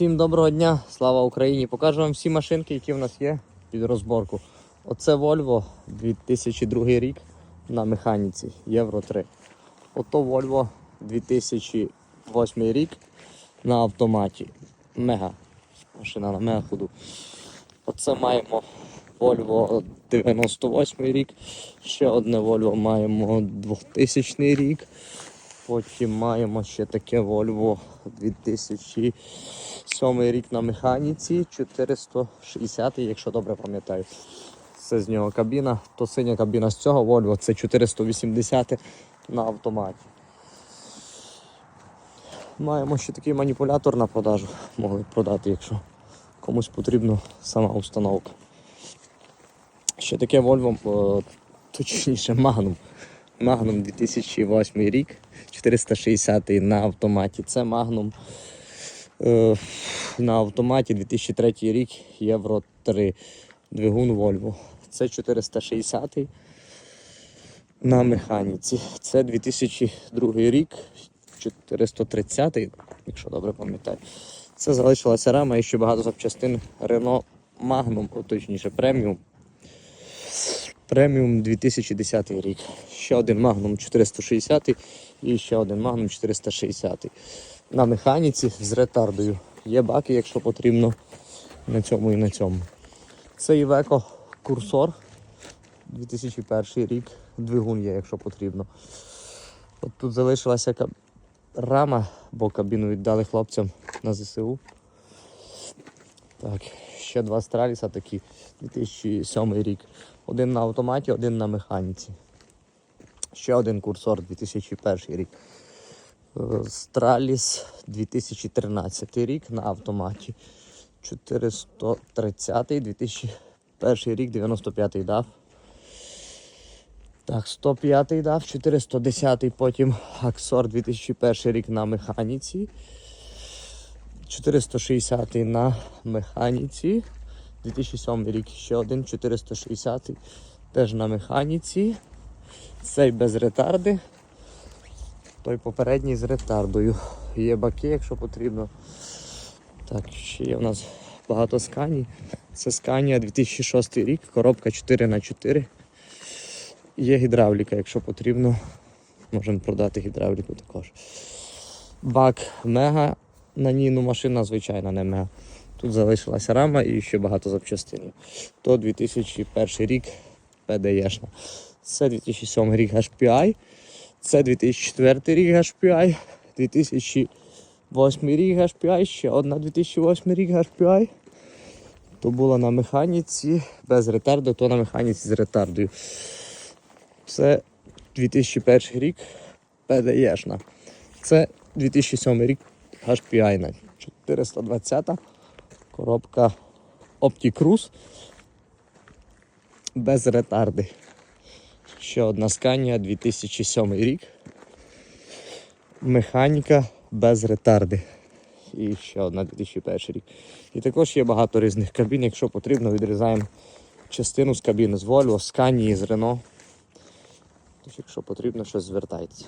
Всім доброго дня, слава Україні! Покажу вам всі машинки, які в нас є під розборку. Оце Volvo 2002 рік на механіці Євро 3. Ото Volvo 2008 рік на автоматі. Мега. Машина на мега ходу. Оце маємо Volvo 98 рік. Ще одне Volvo маємо 2000 рік. Потім маємо ще таке Volvo 2007 рік на механіці, 460, якщо добре пам'ятаю. Це з нього кабіна, то синя кабіна з цього Volvo, це 480 на автоматі. Маємо ще такий маніпулятор на продажу. Могли б продати, якщо комусь потрібна сама установка. Ще таке Volvo, точніше Magnum. Magnum 2008 рік, 460 на автоматі. Це Magnum е, на автоматі 2003 рік, Євро 3, двигун Volvo. Це 460 на механіці. Це 2002 рік, 430, якщо добре пам'ятаю. Це залишилася рама і ще багато запчастин Renault Magnum, точніше преміум. Преміум 2010 рік. Ще один Magnum 460 і ще один Magnum 460. На механіці з ретардою. Є баки, якщо потрібно, на цьому і на цьому. Це Iveco курсор 2001 рік. Двигун є, якщо потрібно. От тут залишилася рама, бо кабіну віддали хлопцям на ЗСУ. Так, ще два страліса такі 2007 рік. Один на автоматі, один на механіці. Ще один курсор 2001 рік. Страліс 2013 рік на автоматі. 430 2001 рік, 95-й дав. Так, 105 дав, 410-й потім Аксор 2001 рік на механіці. 460 на механіці. 2007 рік ще один 460 теж на механіці. Цей без ретарди. Той попередній з ретардою. Є баки, якщо потрібно. Так, ще є у нас багато сканій. Це сканія 2006 рік, коробка 4х4. Є гідравліка, якщо потрібно. Можемо продати гідравліку також. Бак мега на ній, ну машина звичайна, не мега. Тут залишилася рама і ще багато запчастин. То 2001 рік PDE-шна. Це 2007 рік HPI. Це 2004 рік HPI. 2008 рік HPI, ще одна 2008 рік HPI. То була на механіці без ретарду, то на механіці з ретардою. Це 2001 рік PDE-шна. Це 2007 рік HPI на 420 коробка OptiCruise без ретарди. Ще одна сканія 2007 рік. Механіка без ретарди. І ще одна 2001 рік. І також є багато різних кабін. Якщо потрібно, відрізаємо частину з кабіни з Volvo, з Scania, з Renault. Тож, якщо потрібно, щось звертайтеся.